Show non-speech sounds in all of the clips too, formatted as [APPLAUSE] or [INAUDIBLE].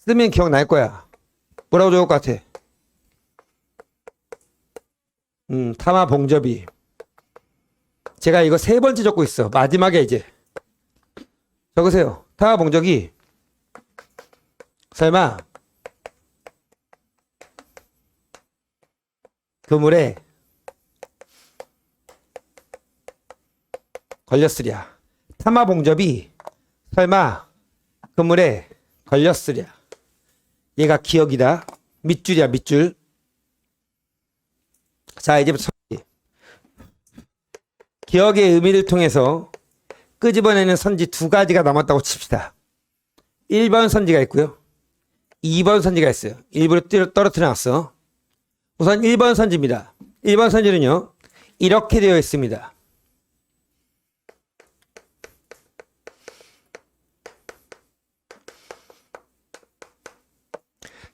쓰면 기억날 거야. 뭐라고 적을 것 같아? 음, 타마 봉접이. 제가 이거 세 번째 적고 있어. 마지막에 이제. 적으세요. 타마 봉접이. 설마. 그물에 걸렸으랴. 타마 봉접이 설마 그물에 걸렸으랴. 얘가 기억이다. 밑줄이야, 밑줄. 자, 이제부터. 기억의 의미를 통해서 끄집어내는 선지 두 가지가 남았다고 칩시다. 1번 선지가 있고요. 2번 선지가 있어요. 일부러 떨어뜨려 놨어. 우선 1번 선지입니다. 1번 선지는요. 이렇게 되어 있습니다.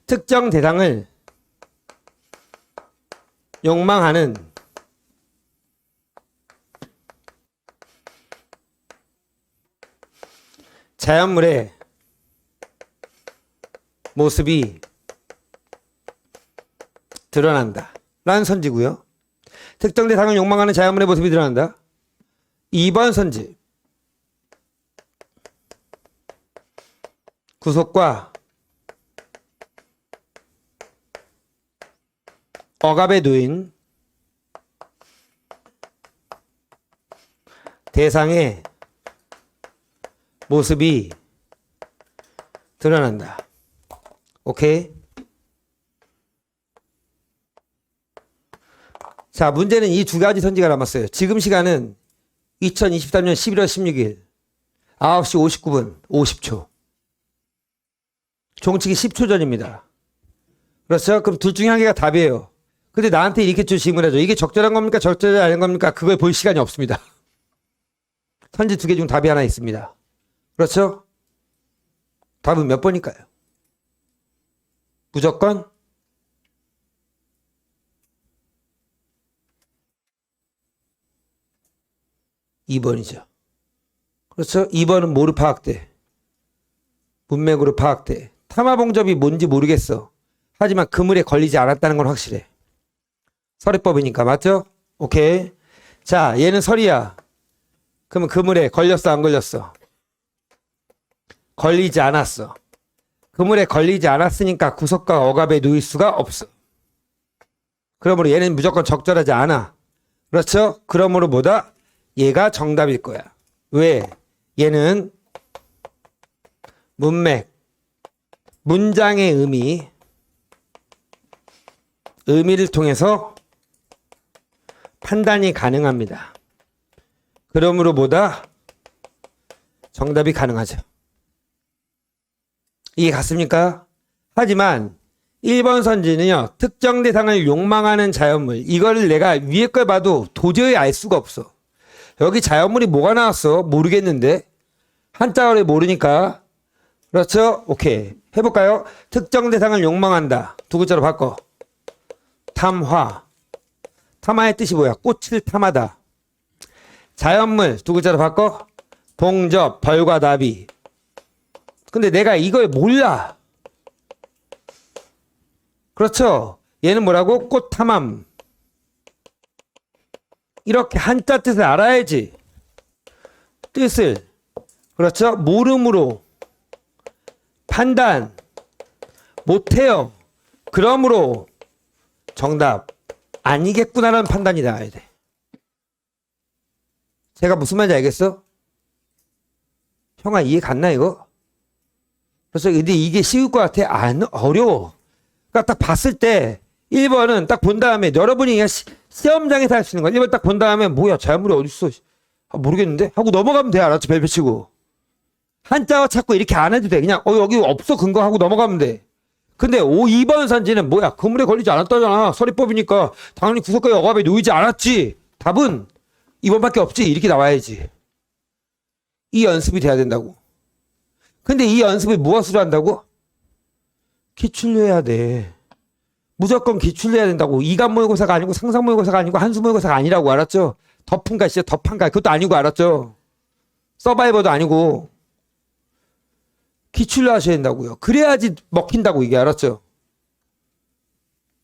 특정 대상을 욕망하는 자연물의 모습이 드러난다. 라는 선지고요. 특정 대상을 욕망하는 자연물의 모습이 드러난다. 2번 선지. 구속과 억압에 놓인 대상의 모습이 드러난다. 오케이? 자, 문제는 이 두 가지 선지가 남았어요. 지금 시간은 2023년 11월 16일 9시 59분 50초. 종치기 10초 전입니다. 그렇죠? 그럼 둘 중에 한 개가 답이에요. 근데 나한테 이렇게 좀 질문해줘. 이게 적절한 겁니까? 적절하지 않은 겁니까? 그걸 볼 시간이 없습니다. [LAUGHS] 선지 두개 중 답이 하나 있습니다. 그렇죠? 답은 몇 번일까요? 무조건 2번이죠. 그렇죠? 2번은 뭐로 파악돼? 문맥으로 파악돼. 탐화봉접이 뭔지 모르겠어. 하지만 그물에 걸리지 않았다는 건 확실해. 서리법이니까 맞죠? 오케이. 자, 얘는 설이야. 그러면 그물에 걸렸어, 안 걸렸어? 걸리지 않았어. 그물에 걸리지 않았으니까 구속과 억압에 놓일 수가 없어. 그러므로 얘는 무조건 적절하지 않아. 그렇죠? 그러므로 뭐다? 얘가 정답일 거야. 왜? 얘는 문맥, 문장의 의미, 의미를 통해서 판단이 가능합니다. 그러므로 보다 정답이 가능하죠. 이해 갔습니까? 하지만 1번 선지는요, 특정 대상을 욕망하는 자연물. 이거를 내가 위에 걸 봐도 도저히 알 수가 없어. 여기 자연물이 뭐가 나왔어? 모르겠는데. 한자어를 모르니까. 그렇죠? 오케이. 해볼까요? 특정 대상을 욕망한다. 두 글자로 바꿔. 탐화. 탐화의 뜻이 뭐야? 꽃을 탐하다. 자연물 두 글자로 바꿔. 봉접, 벌과 나비. 근데 내가 이걸 몰라. 그렇죠? 얘는 뭐라고? 꽃 탐함. 이렇게 한자 뜻을 알아야지. 뜻을. 그렇죠? 모름으로 판단 못해요. 그러므로 정답 아니겠구나라는 판단이 나와야 돼. 제가 무슨 말인지 알겠어? 형아 이해 갔나 이거? 그래서 근데 이게 쉬울 것 같아? 안 어려워. 그러니까 딱 봤을 때 1번은 딱 본 다음에 여러분이 시험장에서 할 수 있는 거야. 1번 딱 본 다음에 뭐야 자연물이 어딨어? 아, 모르겠는데? 하고 넘어가면 돼. 알았지? 벨벳 치고. 한자어 찾고 이렇게 안 해도 돼. 그냥 어 여기 없어 근거 하고 넘어가면 돼. 근데 5, 2번 산지는 뭐야? 그물에 걸리지 않았다잖아. 서리법이니까 당연히 구속과 억압에 놓이지 않았지. 답은 2번밖에 없지. 이렇게 나와야지. 이 연습이 돼야 된다고. 근데 이 연습을 무엇으로 한다고? 기출로 해야 돼. 무조건 기출로 해야 된다고. 이간 모의고사가 아니고 상상 모의고사가 아니고 한수 모의고사가 아니라고 알았죠? 덮은가 진짜 덮한가 그것도 아니고 알았죠? 서바이버도 아니고 기출로 하셔야 된다고요. 그래야지 먹힌다고 이게 알았죠?